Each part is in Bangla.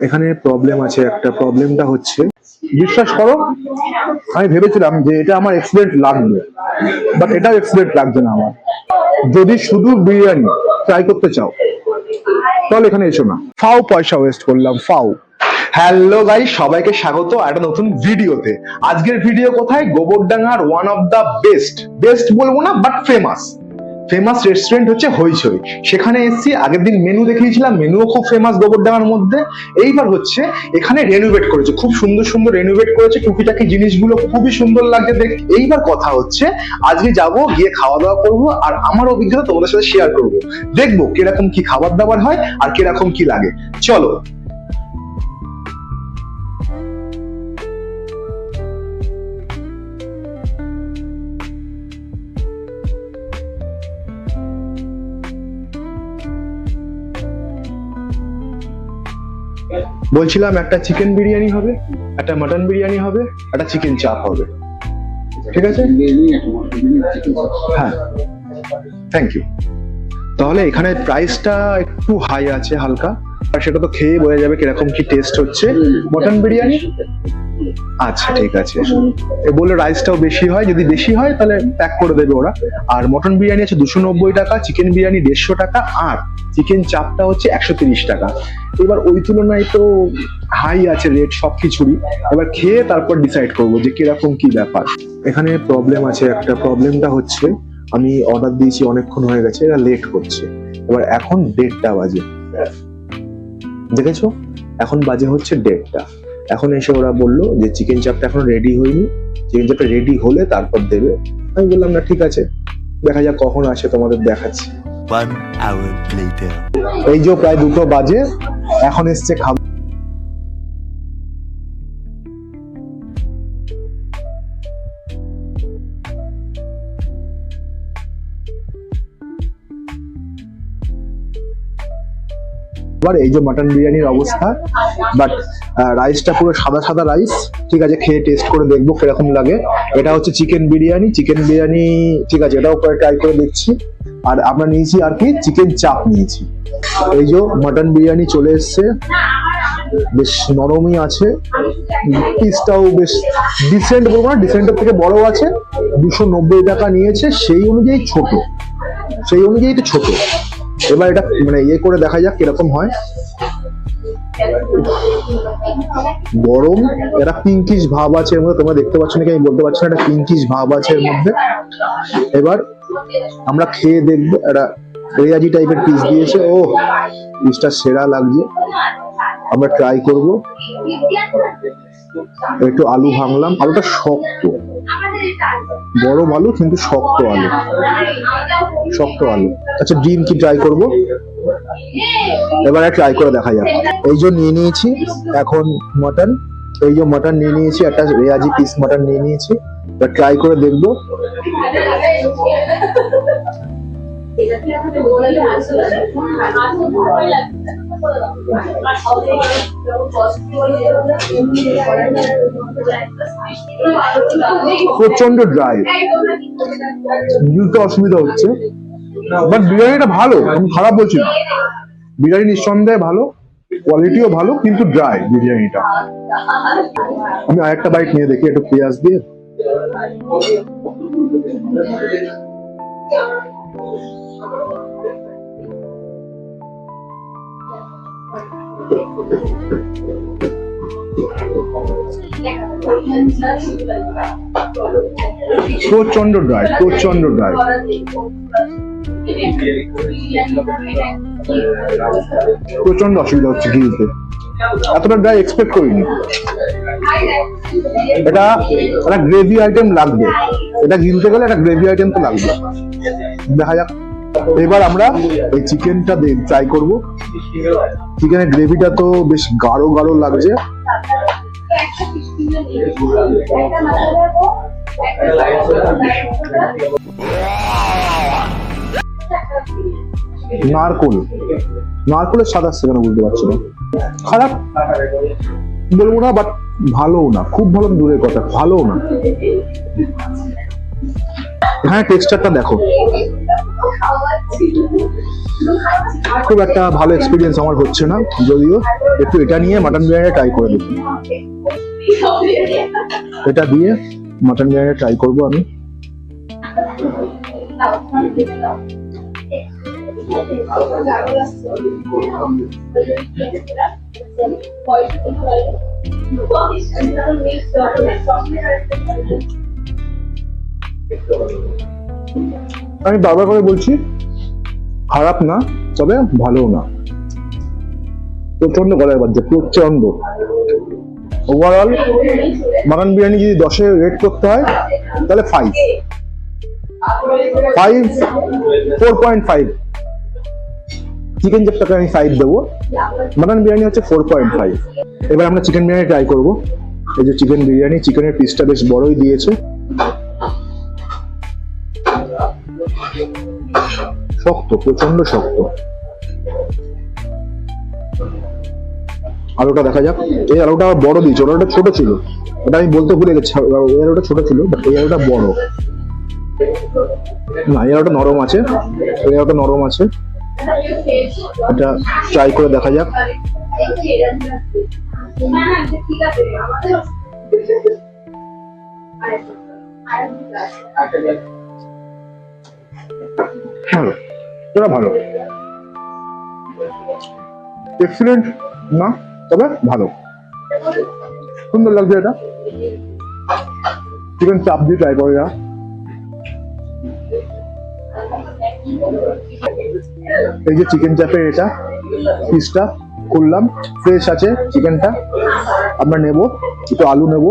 এখানে প্রবলেম আছে একটা। প্রবলেমটা হচ্ছে, বিশ্বাস করো, আমি ভেবেছিলাম যে এটা আমার এক্সিলেন্ট লাগবে বাট এটাও এক্সিলেন্ট লাগবে না আমার। যদি শুধু বিরিয়ানি ট্রাই করতে চাও, তাহলে এখানে এসো না। ফাও পয়সা ওয়েস্ট করলাম, ফাও। হ্যালো গাই সবাইকে স্বাগত একটা নতুন ভিডিওতে। আজকের ভিডিও কোথায়? গোবরডাঙ্গার one of the best best বলব না বাট ফেমাস ফেমাস রেস্টুরেন্ট হচ্ছে হইচই। সেখানে এসেছি, আগের দিন মেনু দেখিয়েছিলাম মেনুও খুব ফেমাস গোবরডাঙ্গার মধ্যে। এইবার হচ্ছে, এখানে রেনোভেট করেছে, খুব সুন্দর সুন্দর রেনোভেট করেছে, টুকিটাকি জিনিসগুলো খুবই সুন্দর লাগছে দেখ। এইবার কথা হচ্ছে, আজকে যাব, গিয়ে খাওয়া দাওয়া করব, আর আমার অভিজ্ঞতা তোমাদের সাথে শেয়ার করব। দেখব কীরকম কি খাবার দাবার হয়, আর কীরকম কি লাগে। চলো বলছিলাম একটা চিকেন বিরিয়ানি হবে, একটা মাটন বিরিয়ানি হবে, একটা চিকেন চাপ হবে। ঠিক আছে? হ্যাঁ। থ্যাংক ইউ তাহলে এখানে প্রাইসটা একটু হাই আছে হালকা। আর সেটা তো খেয়ে বোঝা যাবে কীরকম কি টেস্ট হচ্ছে। মটন বিরিয়ানি? আচ্ছা ঠিক আছে। বলল রাইসটাও বেশি হয়, যদি বেশি হয় তাহলে প্যাক করে দেবে ওরা। আর মটন বিরিয়ানি আছে দুশো নব্বই টাকা চিকেন বিরিয়ানি দেড়শো টাকা, আর চিকেন চাপটা হচ্ছে একশো তিরিশ টাকা। এবার ওই তুলনায় তো হাই আছে রেট সব কিছুরই। এবার খেয়ে তারপর ডিসাইড করব যে কীরকম কি ব্যাপার। এখানে প্রবলেম আছে, একটা প্রবলেমটা হচ্ছে, আমি অর্ডার দিয়েছি, অনেকক্ষণ হয়ে গেছে, এরা লেট করছে। এবার এখন দেড়টা বাজে। দেখেছ? এখন বাজে হচ্ছে দেড়টা। এখন এসে ওরা বলল যে চিকেন চাপটা এখন রেডি হয়নি। চিকেন চাপটা রেডি হলে তারপর দেবে। আমি বললাম না ঠিক আছে। দেখা যাক কখন আসে তোমাদের দেখাচ্ছি। One hour later. এই যে প্রায় দুটো বাজে এখন এসছে খাবার। এবার এই যে মাটন বিরিয়ানির অবস্থা। বাট রাইসটা পুরো সাদা সাদা রাইস ঠিক আছে, খেয়ে টেস্ট করে দেখব কীরকম লাগে। এটা হচ্ছে চিকেন বিরিয়ানি। চিকেন বিরিয়ানি, ঠিক আছে, এটাও করে ট্রাই করে দেখছি। আর আমরা নিয়েছি আর কি চিকেন চাপ নিয়েছি। এই যে মাটন বিরিয়ানি চলে এসছে। বেশ নরমই আছে। পিসটাও বেশ ডিসেন্ট বলব না ডিসেন্টের থেকে বড় আছে। দুশো নব্বই টাকা নিয়েছে, সেই অনুযায়ী ছোট। সেই অনুযায়ী তো ছোট। এবার এটা মানে ইয়ে করে দেখা যাক কীরকম হয়। গরম এটা পিঙ্কিশ ভাব আছে এর মধ্যে, তোমরা দেখতে পাচ্ছ নাকি? আমি বলতে পারছি না, এটা পিঙ্কিশ ভাব আছে এর মধ্যে। এবার আমরা খেয়ে দেখব, একটা রেয়াজি টাইপের পিস দিয়েছে। ও পিসটা সেরা লাগছে। আমরা ট্রাই করব। একটু আলু ভাঙলাম, আলুটা শক্ত। গরম ভালো কিন্তু শক্ত আলু। শক্ত আলু। আচ্ছা ডিম কি ট্রাই করব? এবারে ট্রাই করে দেখা যাক। এই যে নিয়ে নিয়েছি, এখন মটন এই যে মটন নিয়ে নিয়েছি, একটা রেয়াজি পিস মটন নিয়ে নিয়েছি। এবার ট্রাই করে দেখব। প্রচণ্ড ড্রাই বুঝতে অসুবিধা হচ্ছে। বাট বিরিয়ানিটা ভালো, আমি খারাপ বলছি না। বিরিয়ানি নিঃসন্দেহে ভালো কোয়ালিটিও ভালো, কিন্তু ড্রাই বিরিয়ানিটা। আমি আরেকটা বাইট নিয়ে দেখি, একটু পেঁয়াজ দিয়ে। প্রচণ্ড ড্রাই প্রচণ্ড ড্রাই প্রচণ্ড অসুবিধা হচ্ছে গিলতে এতটা ড্রাই এক্সপেক্ট করিনি। এটা একটা গ্রেভি আইটেম লাগবে। এটা গিলতে গেলে একটা গ্রেভি আইটেম তো লাগবে। দেখা যাক। এবার আমরা এই চিকেনটা ট্রাই করব। চিকেনের গ্রেভিটা তো বেশ গাঢ় গাঢ় লাগছে। নারকোল। নারকোলের স্বাদ আসছে কেন বুঝতে পারছি না। খারাপ বলব না বাট ভালোও না। খুব ভালো দূরের কথা। ভালোও না। হ্যাঁ টেক্সচারটা দেখো। খুব একটা ভালো এক্সপিরিয়েন্স আমার হচ্ছে না, যদিও একটু এটা নিয়ে মাটন বিরিয়ানি ট্রাই করে দেখি। এটা দিয়ে মাটন বিরিয়ানি ট্রাই করব আমি। আমি বারবার করে বলছি খারাপ না, তবে ভালো না। প্রচণ্ড গলায় বাজছে প্রচণ্ড ওভারঅল মাটন বিরিয়ানি যদি দশে রেট করতে হয়, তাহলে five five four point five chicken চাপটাকে আমি ফাইভ দেবো। মাটন বিরিয়ানি হচ্ছে ফোর পয়েন্ট ফাইভ এবার আমরা চিকেন বিরিয়ানি ট্রাই করব। এই যে চিকেন বিরিয়ানি চিকেনের পিসটা বেশ বড়ই দিয়েছে। শক্ত প্রচণ্ড শক্ত। আলুটা দেখা যাক। এই আলুটা বড় দিয়েছে, ওটা ছোট ছিল। ওটা আমি বলতে ভুলে গেছি, এই ছোট ছিল এই আলুটা বড়। না, এই আলুটা নরম আছে। এই আলুটা নরম আছে। এটা ট্রাই করে দেখা যাক। ভালো এটা ভালো। এক্সিলেন্ট না তবে ভালো। সুন্দর লাগছে এটা। চিকেন চাপ দিয়ে ট্রাই করে যা এই যে চিকেন চাপের এটা পিসটা করলাম ফ্রেশ আছে চিকেনটা আমরা নেব, একটু আলু নেব।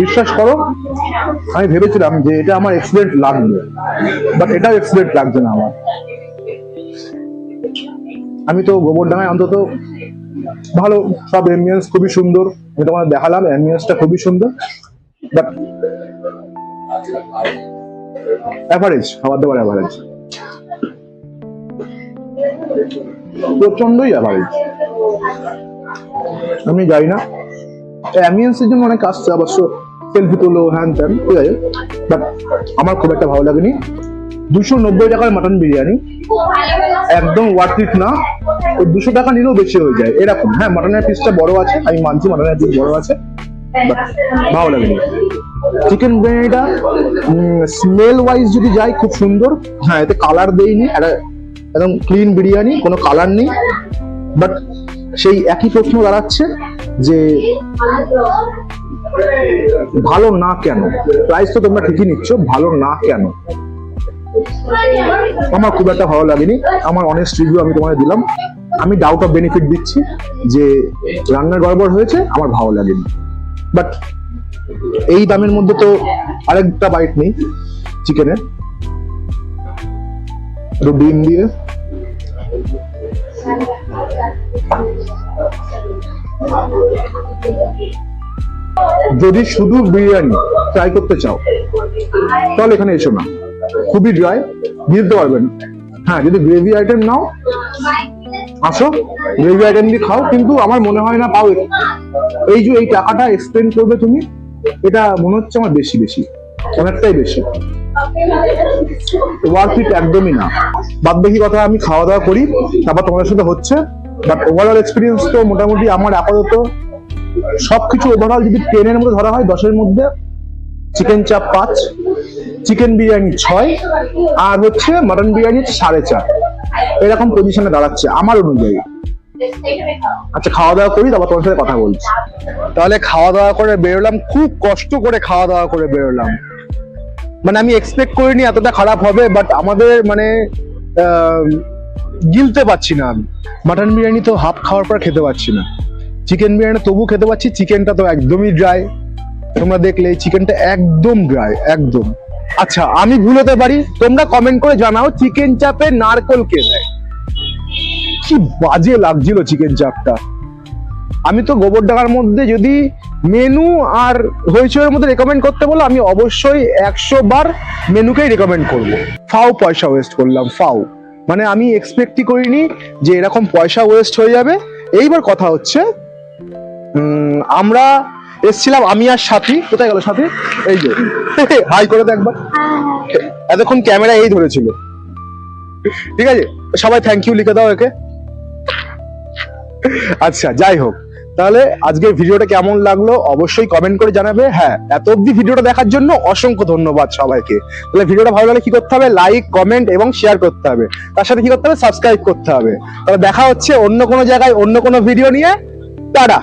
বিশ্বাস করো, আমি ভেবেছিলাম যে এটা আমার এক্সিলেন্ট লাগবে বাট এটাও এক্সিলেন্ট লাগছে না আমার। আমি তো গোবরডাঙ্গায় অন্তত ভালো, সব অ্যাম্বিয়েন্স খুবই সুন্দর, আমি তোমার দেখালাম অ্যাম্বিয়েন্সটা খুবই সুন্দর বাট অ্যাভারেজ খাবার দাবার অ্যাভারেজ প্রচন্ডই অ্যাভারেজ আমি যাই না। অ্যাম্বিয়েন্সের জন্য অনেক আসছে অবশ্য সেলফি তুলো হ্যান ত্যান ঠিক আছে? বাট আমার খুব একটা ভালো লাগেনি। দুশো নব্বই টাকার মাটন বিরিয়ানি। একদম ওয়ার্থ না। ওই দুশো টাকা নিলেও বেশি হয়ে যায়। এরকম হ্যাঁ মাটনের পিসটা বড় আছে। আমি মানছি মাটনের পিস বড় আছে। ভালো লাগেনি। চিকেন বিরিয়ানিটা স্মেল ওয়াইজ যদি যাই, খুব সুন্দর। হ্যাঁ এতে কালার দেইনি। একটা একদম ক্লিন বিরিয়ানি, কোনো কালার নেই। বাট সেই একই প্রশ্ন দাঁড়াচ্ছে। যে ভালো না কেন? প্রাইস তো তোমরা ঠিকই নিচ্ছ, ভালো না কেন? আমার খুব একটা ভালো লাগেনি। আমার অনেস্ট রিভিউ আমি তোমাদের দিলাম। আমি ডাউট অফ বেনিফিট দিচ্ছি যে রান্নার গড়বড় হয়েছে, আমার ভালো লাগেনি। বাট এই দামের মধ্যে তো আরেকটা বাইট নেই চিকেনের ডিম দিয়ে। যদি শুধু বিরিয়ানি ট্রাই করতে চাও, তাহলে এখানে এসো না। খুবই ড্রাই দিতে পারবেন। হ্যাঁ যদি গ্রেভি আইটেম নাও, আসো গ্রেভি আইটেম দিয়ে খাও, কিন্তু আমার মনে হয় না পাও এই যে এই টাকাটা এক্সপেন্ড করবে তুমি, এটা মনে হচ্ছে আমার বেশি বেশি, অনেকটাই বেশি। ওয়ার্থ ইট একদমই না। বাদ বাকি কথা আমি খাওয়া দাওয়া করি, তারপর তোমাদের সাথে হচ্ছে বাট ওভারঅল এক্সপিরিয়েন্স তো মোটামুটি আমার আপাতত সবকিছু ওভারঅল যদি টেনের মধ্যে ধরা হয়, দশের মধ্যে চিকেন চাপ পাঁচ চিকেন বিরিয়ানি ছয়, আর হচ্ছে মাটন বিরিয়ানি সাড়ে চার। এরকম পজিশনে দাঁড়াচ্ছে আমার অনুযায়ী। আচ্ছা খাওয়া দাওয়া করি, তারপর তোমার সাথে কথা বলছি। তাহলে খাওয়া দাওয়া করে বেরোলাম, খুব কষ্ট করে খাওয়া দাওয়া করে বেরোলাম। মানে আমি এক্সপেক্ট করিনি এতটা খারাপ হবে বাট আমাদের মানে গিলতে পারছি না আমি। মাটন বিরিয়ানি তো হাফ খাওয়ার পর খেতে পারছি না। চিকেন বিরিয়ানি তবু খেতে পাচ্ছি চিকেনটা তো একদমই ড্রাই তোমরা দেখলে চিকেনটা একদম ড্রাই একদম। আচ্ছা আমি ভুল হতে পারি? তোমরা কমেন্ট করে জানাও চিকেন চাপে নারকল কে দেয়। কি বাজে লাগছিল চিকেন চাপটা। আমি তো গোবর ডাকার মধ্যে যদি মেনু আর হইচইয়ের মধ্যে রেকমেন্ড করতে বলো, আমি অবশ্যই একশো বার মেনুকেই রেকমেন্ড করব। ফাও পয়সা ওয়েস্ট করলাম, ফাও। মানে আমি এক্সপেক্টই করিনি যে এরকম পয়সা ওয়েস্ট হয়ে যাবে। এইবার কথা হচ্ছে আমরা এসছিলাম আমি আর সাথী। কোথায় গেল সাথী? এই যে হাই করে দেখ একবার। এতক্ষণ ক্যামেরা এই ধরেছিল। ঠিক আছে? সবাই থ্যাংক ইউ লিখে দাও একে। আচ্ছা যাই হোক। তাহলে আজকের ভিডিওটা কেমন লাগল অবশ্যই কমেন্ট করে জানাবে। হ্যাঁ এত অব্দি ভিডিওটা দেখার জন্য অসংখ্য ধন্যবাদ সবাইকে। তাহলে ভিডিওটা ভালো লাগলে কি করতে হবে? লাইক কমেন্ট এবং শেয়ার করতে হবে। তার সাথে কি করতে হবে? সাবস্ক্রাইব করতে হবে। তাহলে দেখা হচ্ছে অন্য কোনো জায়গায় অন্য কোনো ভিডিও নিয়ে। টাটা!